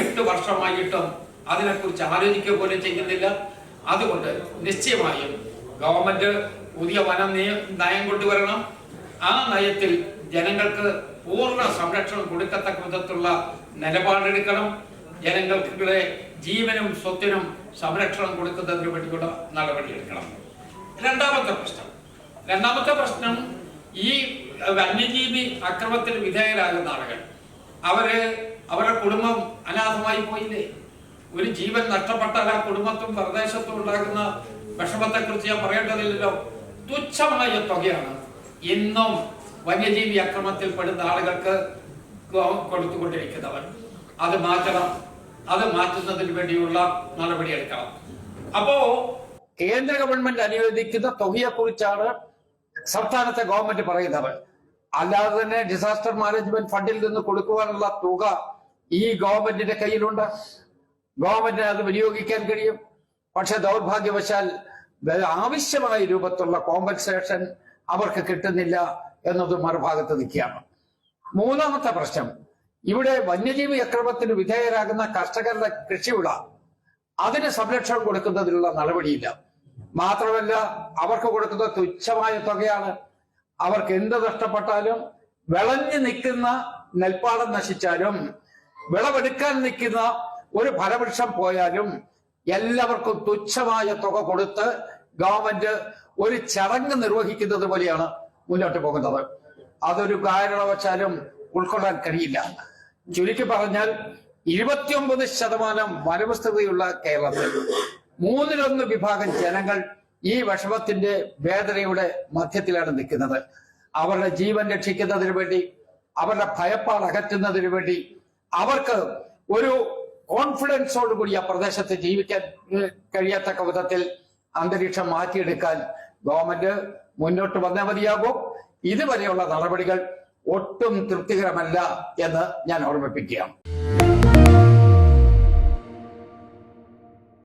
എട്ട് വർഷമായിട്ടും അതിനെക്കുറിച്ച് ആലോചിക്കുക പോലും ചെയ്യുന്നില്ല. അതുകൊണ്ട് നിശ്ചയമായും ഗവൺമെന്റ് പുതിയ വന നയം കൊണ്ടുവരണം. ആ നയത്തിൽ ജനങ്ങൾക്ക് പൂർണ സംരക്ഷണം കൊടുക്കത്തക്ക വിധത്തിലുള്ള നിലപാടെടുക്കണം. ജനങ്ങൾക്ക് ജീവനും സ്വത്തിനും സംരക്ഷണം കൊടുക്കുന്നതിന് വേണ്ടിയുള്ള നടപടിയെടുക്കണം. രണ്ടാമത്തെ പ്രശ്നം. രണ്ടാമത്തെ പ്രശ്നം ഈ വന്യജീവി അക്രമത്തിന് വിധേയരാകുന്ന ആളുകൾ അവർ അവരുടെ കുടുംബം അനാഥമായി പോയില്ലേ? ഒരു ജീവൻ നഷ്ടപ്പെട്ടാൽ ആ കുടുംബത്തും പ്രദേശത്തും ഉണ്ടാകുന്ന വിഷമത്തെ കുറിച്ച് ഞാൻ പറയേണ്ടതില്ലല്ലോ. തുച്ഛമായ തുകയാണ് ഇന്നും വന്യജീവി അക്രമത്തിൽ പെടുന്ന ആളുകൾക്ക് കൊടുത്തുകൊണ്ടിരിക്കുന്നവർ അത് മാറ്റണം. അത് മാറ്റുന്നതിന് വേണ്ടിയുള്ള നടപടിയെടുക്കണം അപ്പോ കേന്ദ്ര ഗവൺമെന്റ് അനുവദിക്കുന്ന തുകയെ കുറിച്ചാണ് സംസ്ഥാനത്തെ ഗവൺമെന്റ് പറയുന്നത്. അല്ലാതെ തന്നെ ഡിസാസ്റ്റർ മാനേജ്മെന്റ് ഫണ്ടിൽ നിന്ന് കൊടുക്കുവാനുള്ള തുക ഈ ഗവൺമെന്റിന്റെ കയ്യിലുണ്ട്. ഗവൺമെന്റിന് അത് വിനിയോഗിക്കാൻ കഴിയും. പക്ഷെ ദൗർഭാഗ്യവശാൽ ആവശ്യമായ രൂപത്തിലുള്ള കോമ്പൻസേഷൻ അവർക്ക് കിട്ടുന്നില്ല എന്നത് മറുഭാഗത്ത് നിൽക്കുകയാണ്. മൂന്നാമത്തെ പ്രശ്നം. ഇവിടെ വന്യജീവി അക്രമത്തിന് വിധേയരാകുന്ന കർഷകരുടെ കൃഷിവിള അതിന് സംരക്ഷണം കൊടുക്കുന്നതിനുള്ള നടപടിയില്ല. മാത്രമല്ല അവർക്ക് കൊടുക്കുന്ന തുച്ഛമായ തുകയാണ്. അവർക്ക് എന്ത് നഷ്ടപ്പെട്ടാലും വിളഞ്ഞു നിൽക്കുന്ന നെൽപ്പാടം നശിച്ചാലും വിളവെടുക്കാൻ നിൽക്കുന്ന ഒരു ഫലവൃക്ഷം പോയാലും എല്ലാവർക്കും തുച്ഛമായ തുക കൊടുത്ത് ഗവൺമെന്റ് ഒരു ചടങ്ങ് നിർവഹിക്കുന്നത് പോലെയാണ് മുന്നോട്ട് പോകുന്നത്. അതൊരു കാരണവശാലും ഉൾക്കൊള്ളാൻ കഴിയില്ല. ചുരുക്കി പറഞ്ഞാൽ ഇരുപത്തിയൊമ്പത് ശതമാനം വനവസ്തുതയുള്ള കേരളത്തിൽ മൂന്നിലൊന്ന് വിഭാഗം ജനങ്ങൾ ഈ വിഷമത്തിന്റെ വേദനയുടെ മധ്യത്തിലാണ് നിൽക്കുന്നത്. അവരുടെ ജീവൻ രക്ഷിക്കുന്നതിന് വേണ്ടി അവരുടെ ഭയപ്പാട് അകറ്റുന്നതിന് വേണ്ടി അവർക്ക് ഒരു കോൺഫിഡൻസോടുകൂടി ആ പ്രദേശത്ത് ജീവിക്കാൻ കഴിയാത്തക്ക വിധത്തിൽ അന്തരീക്ഷം മാറ്റിയെടുക്കാൻ ഗവൺമെന്റ് മുന്നോട്ട് വന്നാൽ മതിയാകും. ഇതുവരെയുള്ള നടപടികൾ ഒട്ടും തൃപ്തികരമല്ല എന്ന് ഞാൻ ഓർമ്മിപ്പിക്കുകയാണ്.